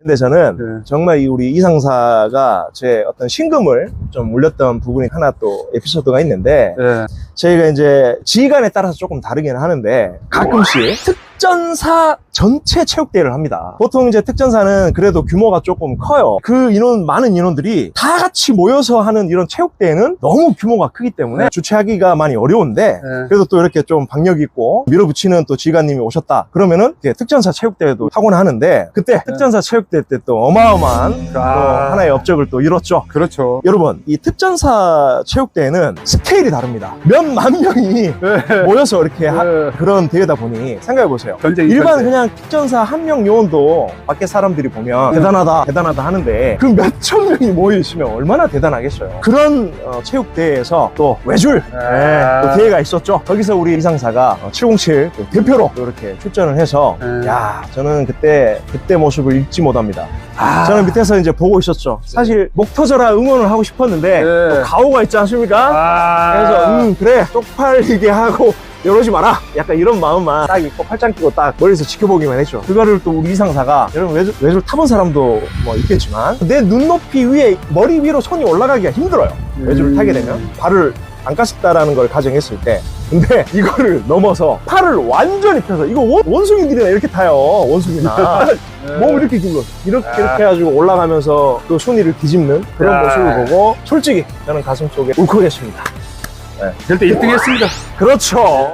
근데 저는 네. 정말 이 우리 이상사가 제 어떤 신금을 좀 울렸던 부분이 하나 또 에피소드가 있는데 예. 저희가 이제 지휘관에 따라서 조금 다르긴 하는데 가끔씩 특전사 전체 체육대회를 합니다. 보통 이제 특전사는 그래도 규모가 조금 커요. 그 인원, 많은 인원들이 다 같이 모여서 하는 이런 체육대회는 너무 규모가 크기 때문에 네. 주최하기가 많이 어려운데 예. 그래도 또 이렇게 좀 박력 있고 밀어붙이는 또 지휘관님이 오셨다. 그러면은 특전사 체육대회도 하곤 하는데 그때 특전사 체육대회 때 또 어마어마한 또 아. 하나의 업적을 또 이뤘죠. 그렇죠. 여러분, 이 특전사 체육대회는 스케일이 다릅니다. 몇 만 명이 예. 모여서 이렇게 하- 예. 그런 대회다 보니 생각해 보세요. 전쟁 일반 전쟁. 그냥 특전사 한 명 요원도 밖에 사람들이 보면 대단하다, 대단하다 하는데 그 몇 천 명이 모여 있으면 얼마나 대단하겠어요. 그런 어, 체육대회에서 또 외줄 아. 네, 또 대회가 있었죠. 거기서 우리 이상사가 707 대표로 또 이렇게 출전을 해서 네. 야 저는 그때 그때 모습을 잊지 못합니다. 아. 저는 밑에서 이제 보고 있었죠. 사실 목 터져라 응원을 하고 싶었는데 네. 또 가오가 있지 않습니까? 아. 그래서 음 그래 쪽팔리게 하고 이러지 마라 약간 이런 마음만 딱 입고 팔짱 끼고 딱 멀리서 지켜보기만 했죠 그거를 또 우리 이상사가 여러분 외줄, 외줄 타본 사람도 뭐 있겠지만 내 눈높이 위에 머리 위로 손이 올라가기가 힘들어요 외줄을 음. 타게 되면 발을 안 까셨다라는 걸 가정했을 때 근데 이거를 넘어서 팔을 완전히 펴서 이거 원, 원숭이들이나 이렇게 타요 원숭이나 네. 몸을 이렇게 굴러 이렇게 아. 이렇게 해가지고 올라가면서 그 순위를 뒤집는 그런 야. 모습을 보고 솔직히 저는 가슴 속에 울컥했습니다 절대 1등 했습니다. 그렇죠